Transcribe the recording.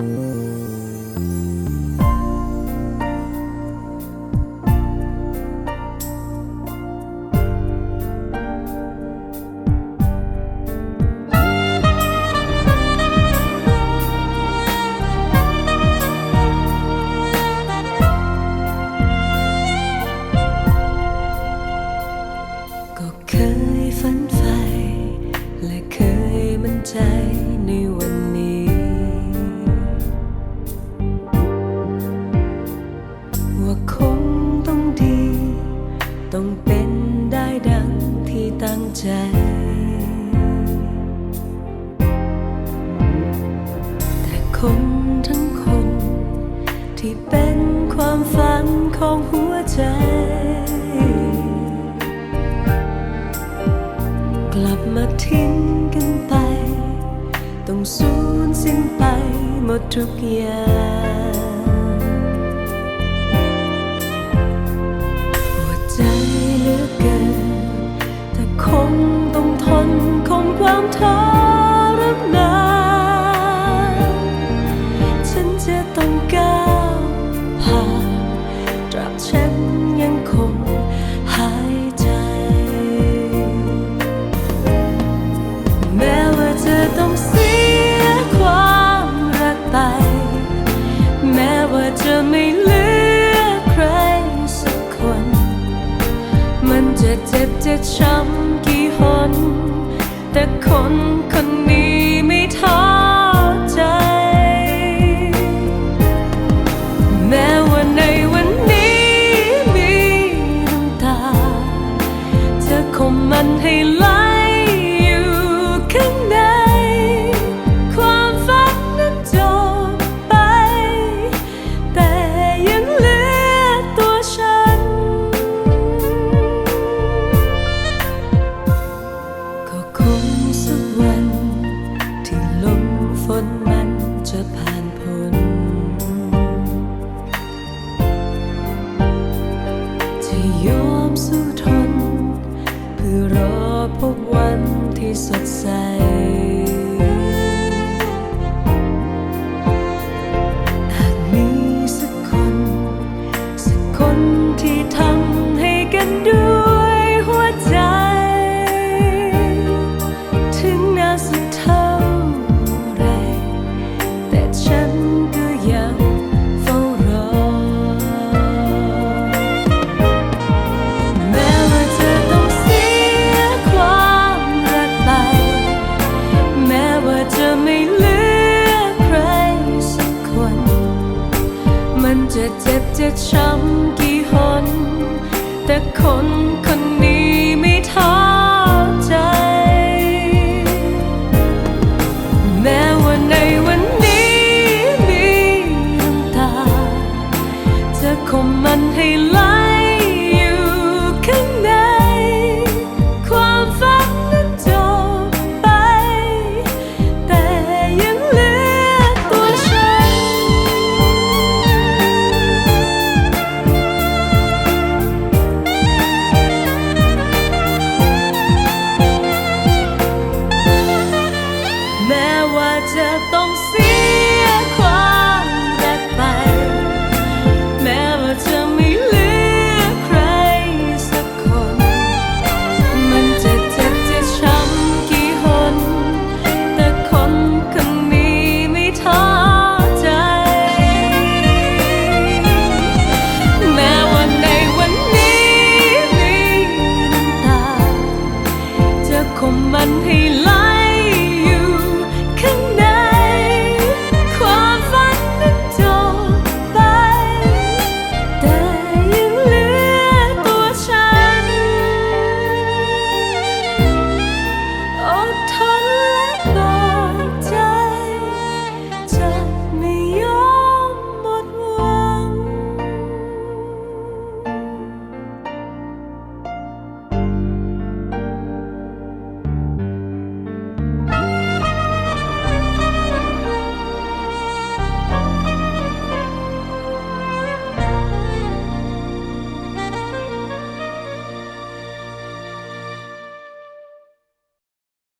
うん。้ดังที่ตั้งใจ แต่คนทั้งคน ที่เป็นความฝันของหัวใจ กลับมาทิ้งกันไป ต้องสูญสิ้นไปหมดทุกอย่าง มทรมานฉันจะต้องก้าวผ่านตราบฉันยังคงหายใจ แม้ว่าจะต้องเสียความรักไป แม้ว่าจะไม่เหลือใครสักคน มันจะเจ็บจะช้ำกี่หน แต่คนคนนี้ไม่ท้อใจ แม้ว่าในวันนี้มีน้ำตาจะคมมันให้ไหล จะผ่านพ้นจะยอมสู้ทน เพื่อรอพบวันที่สดใส จะเจ็บจะช้ำกี่หนแต่คนคน mình thì lớn